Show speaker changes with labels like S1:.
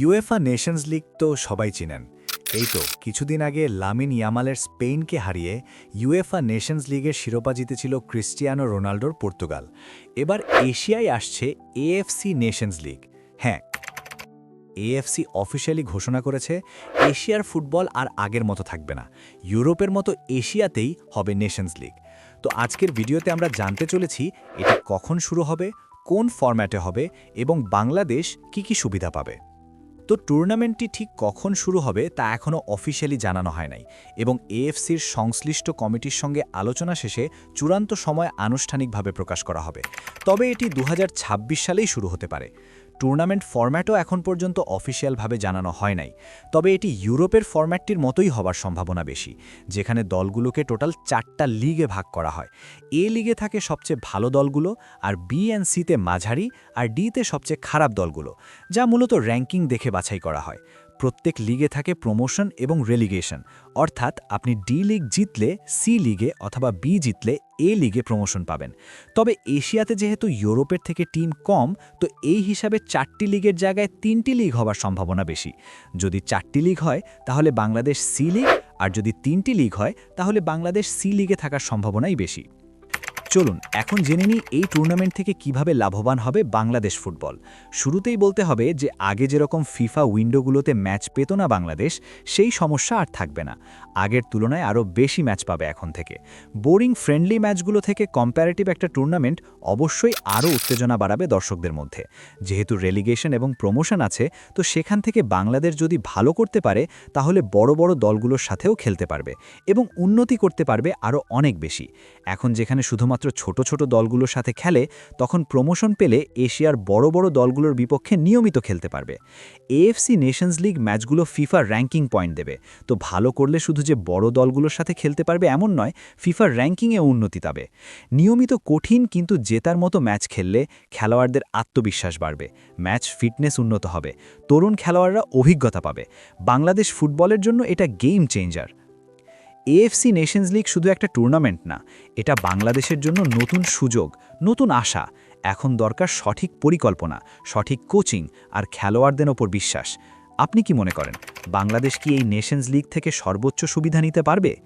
S1: UEFA Nations league তো সবাই চিনেন। এই তো কিছুদিন আগে লামিন ইয়ামালের স্পেনকে হারিয়ে ইউএফা নেশনস লিগের শিরোপা জিতেছিল ক্রিস্টিয়ানো রোনাল্ডোর পর্তুগাল। এবার এশিয়ায় আসছে এএফসি নেশনস লিগ হ্যাঁ এএফসি অফিসিয়ালি ঘোষণা করেছে এশিয়ার ফুটবল আর আগের মতো থাকবে না। ইউরোপের মতো এশিয়াতেই হবে নেশনস লিগ তো আজকের ভিডিওতে আমরা জানতে চলেছি এটা কখন শুরু হবে, কোন ফরম্যাটে হবে এবং বাংলাদেশ কি কি সুবিধা পাবে। তো টুর্নামেন্টটি ঠিক কখন শুরু হবে তা এখনও অফিসিয়ালি জানানো হয় নাই এবং এএফসির সংশ্লিষ্ট কমিটির সঙ্গে আলোচনা শেষে চূড়ান্ত সময় আনুষ্ঠানিকভাবে প্রকাশ করা হবে। তবে এটি দু হাজার ছাব্বিশ সালেই শুরু হতে পারে। টুর্নামেন্ট ফরম্যাটও এখন পর্যন্ত অফিসিয়ালভাবে জানানো হয় নাই। তবে এটি ইউরোপের ফরম্যাটটির মতোই হবার সম্ভাবনা বেশি, যেখানে দলগুলোকে টোটাল চারটা লিগে ভাগ করা হয়। এ লিগে থাকে সবচেয়ে ভালো দলগুলো আর বি অ্যান্ড সিতে মাঝারি আর ডিতে সবচেয়ে খারাপ দলগুলো, যা মূলত র্যাঙ্কিং দেখে বাছাই করা হয়। প্রত্যেক লিগে থাকে প্রমোশন এবং রেলিগেশন অর্থাৎ আপনি ডি লিগ জিতলে সি লিগে অথবা বি জিতলে এ লিগে প্রমোশন পাবেন। তবে এশিয়াতে যেহেতু ইউরোপের থেকে টিম কম, তো এই হিসাবে চারটি লিগের জায়গায় তিনটি লিগ হবার সম্ভাবনা বেশি। যদি চারটি লিগ হয়, তাহলে বাংলাদেশ সি লিগ আর যদি তিনটি লিগ হয়, তাহলে বাংলাদেশ সি লিগে থাকার সম্ভাবনাই বেশি। চলুন, এখন জেনে নিই এই টুর্নামেন্ট থেকে কীভাবে লাভবান হবে বাংলাদেশ ফুটবল। শুরুতেই বলতে হবে যে, আগে যেরকম ফিফা উইন্ডোগুলোতে ম্যাচ পেত না বাংলাদেশ, সেই সমস্যা আর থাকবে না। আগের তুলনায় আরও বেশি ম্যাচ পাবে এখন থেকে। বোরিং ফ্রেন্ডলি ম্যাচগুলো থেকে কম্প্যারেটিভ একটা টুর্নামেন্ট অবশ্যই আরও উত্তেজনা বাড়াবে দর্শকদের মধ্যে। যেহেতু রেলিগেশন এবং প্রমোশন আছে, তো সেখান থেকে বাংলাদেশ যদি ভালো করতে পারে, তাহলে বড় বড় দলগুলোর সাথেও খেলতে পারবে এবং উন্নতি করতে পারবে আরও অনেক বেশি। এখন যেখানে শুধুমাত্র ছোট ছোট দলগুলোর সাথে খেলে, তখন প্রমোশন পেলে এশিয়ার বড় বড় দলগুলোর বিপক্ষে নিয়মিত খেলতে পারবে। এএফসি নেশনস লিগ ম্যাচগুলো ফিফা র্যাঙ্কিং পয়েন্ট দেবে। তো ভালো করলে শুধু যে বড় দলগুলোর সাথে খেলতে পারবে এমন নয় ফিফার র্যাঙ্কিংয়ে উন্নতি পাবে। নিয়মিত কঠিন কিন্তু জেতার মতো ম্যাচ খেললে খেলোয়াড়দের আত্মবিশ্বাস বাড়বে। ম্যাচ ফিটনেস উন্নত হবে। তরুণ খেলোয়াড়রা অভিজ্ঞতা পাবে। বাংলাদেশ ফুটবলের জন্য এটা game changer AFC nations league শুধু একটা টুর্নামেন্ট না, এটা বাংলাদেশের জন্য নতুন সুযোগ, নতুন আশা। এখন দরকার সঠিক পরিকল্পনা, সঠিক কোচিং আর খেলোয়াড়দের ওপর বিশ্বাস। আপনি কি মনে করেন, বাংলাদেশ কি এই নেশনস লিগ থেকে সর্বোচ্চ সুবিধা নিতে পারবে?